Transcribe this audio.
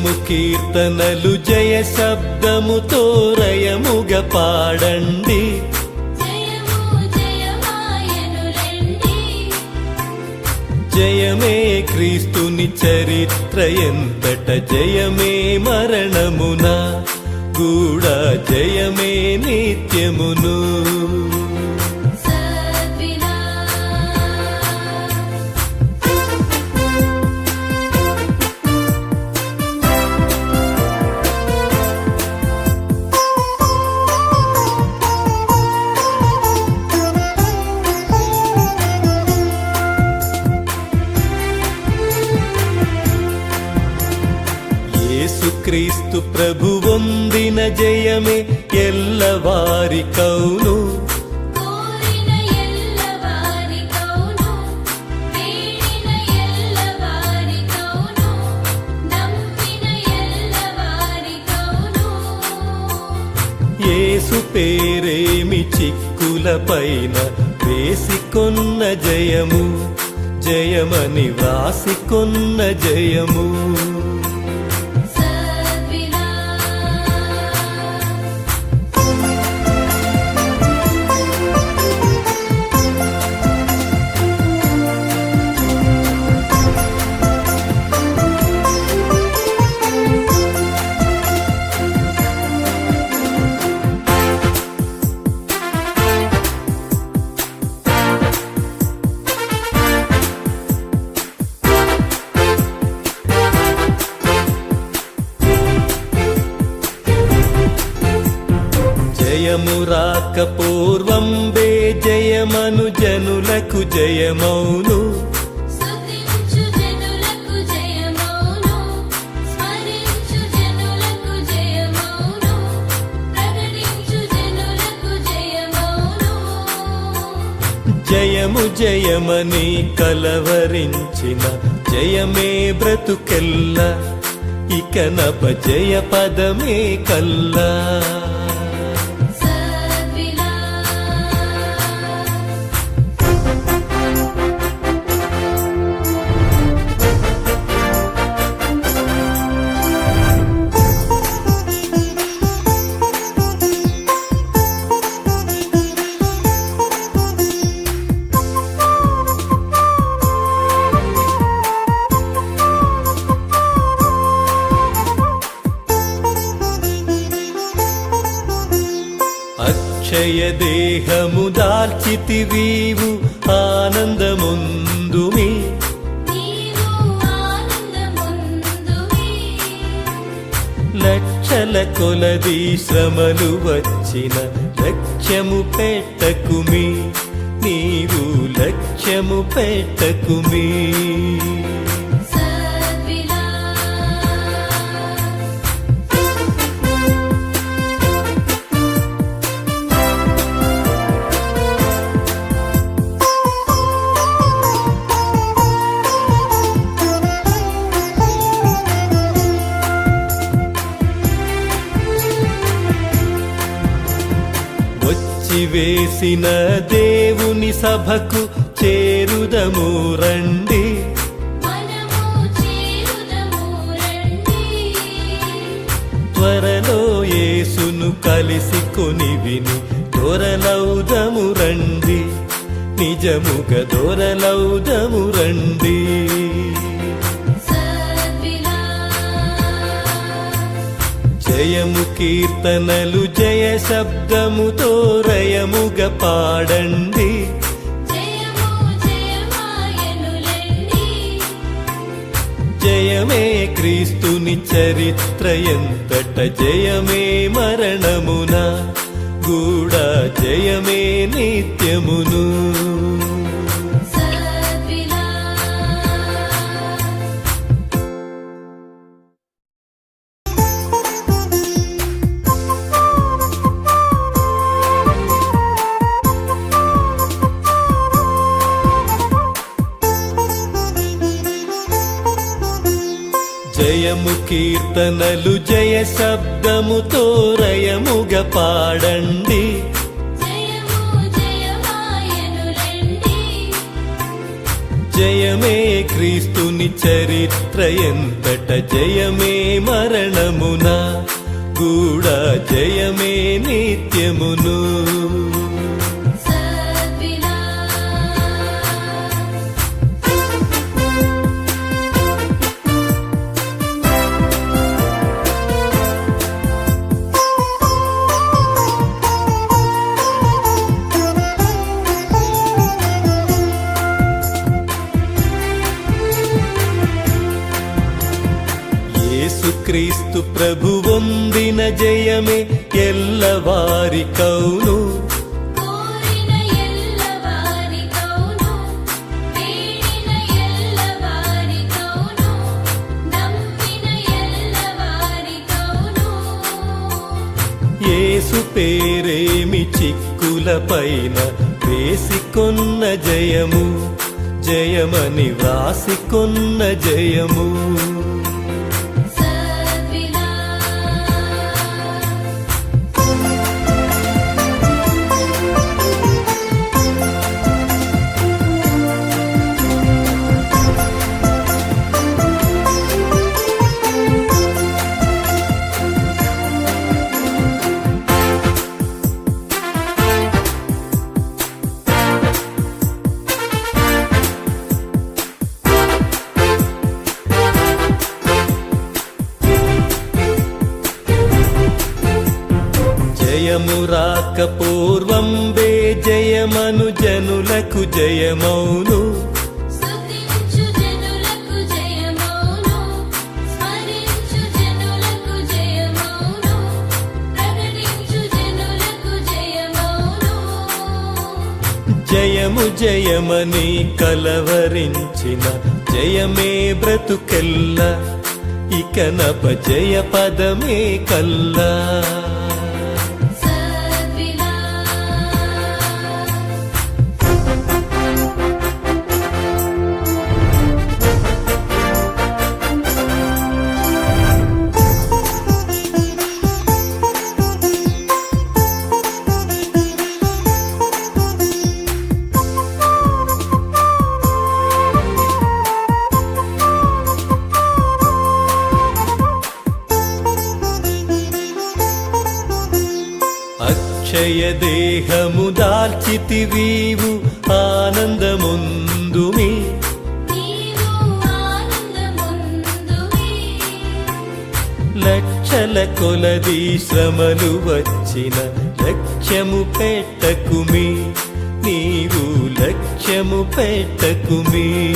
జయము కీర్తనలు జయ శబ్దముతో రయముగ పాడండి. జయమే క్రీస్తుని చరిత్ర ఎంతట జయమే మరణమున. కూడా జయమే నిత్యమును. కౌను. నమ్మిన ఎల్లవారి కౌను. యేసు పేరేమి చిక్కుల పైన వేసికొన్న జయము. జయమని వ్రాసికొన్న జయము. జయము రాక పూర్వం బే జయమను జనులకు జయమౌను. జయము జయమని కలవరించిన జయమే బ్రతుకెల్ల. ఇక నప జయ పదమే కల్లా. అక్షయ దేహము దాల్చితివీవు ఆనందముందుమి. లక్షల కొలది శ్రమలు వచ్చిన లక్ష్యము పెట్టకుమి. నీవు లక్ష్యము పెట్టకుమి. వేసిన దేవుని సభకు చేరుదము రండి. త్వరలో యేసును కలిసి కొని విని దొరలౌదము రండి. నిజముగా దొరలౌదము రండి. జయము కీర్తనలు జయ శబ్దముతో రయముగా పాడండి. జయము క్రీస్తుని చరిత్ర ఎంతట జయమే మరణమున కూడా జయమే నిత్యమును. జయము కీర్తనలు జయ శబ్దముతో రయముగా పాడండి. జయము క్రీస్తుని చరిత్ర ఎంతట జయమే మరణమున. కూడా జయమే నిత్యమును. ఎల్లవారి కౌను. నమ్మిన ఎల్లవారి కౌను. యేసు పేరేమి చిక్కుల పైన వేసికొన్న జయము. జయమని వ్రాసికొన్న జయము. జయము రాక పూర్వం వే జయమను. జనులకు జయమౌను. జయము జయమని కలవరించిన జయమే బ్రతుకెల్ల. ఇక నప జయ పదమే కల్లా. అక్షయ దేహము దాల్చితివీవు ఆనందముందుమి. లక్షల కొలది శ్రమలు వచ్చిన లక్ష్యము పెట్టకుమి. నీవు లక్ష్యము పెట్టకుమి.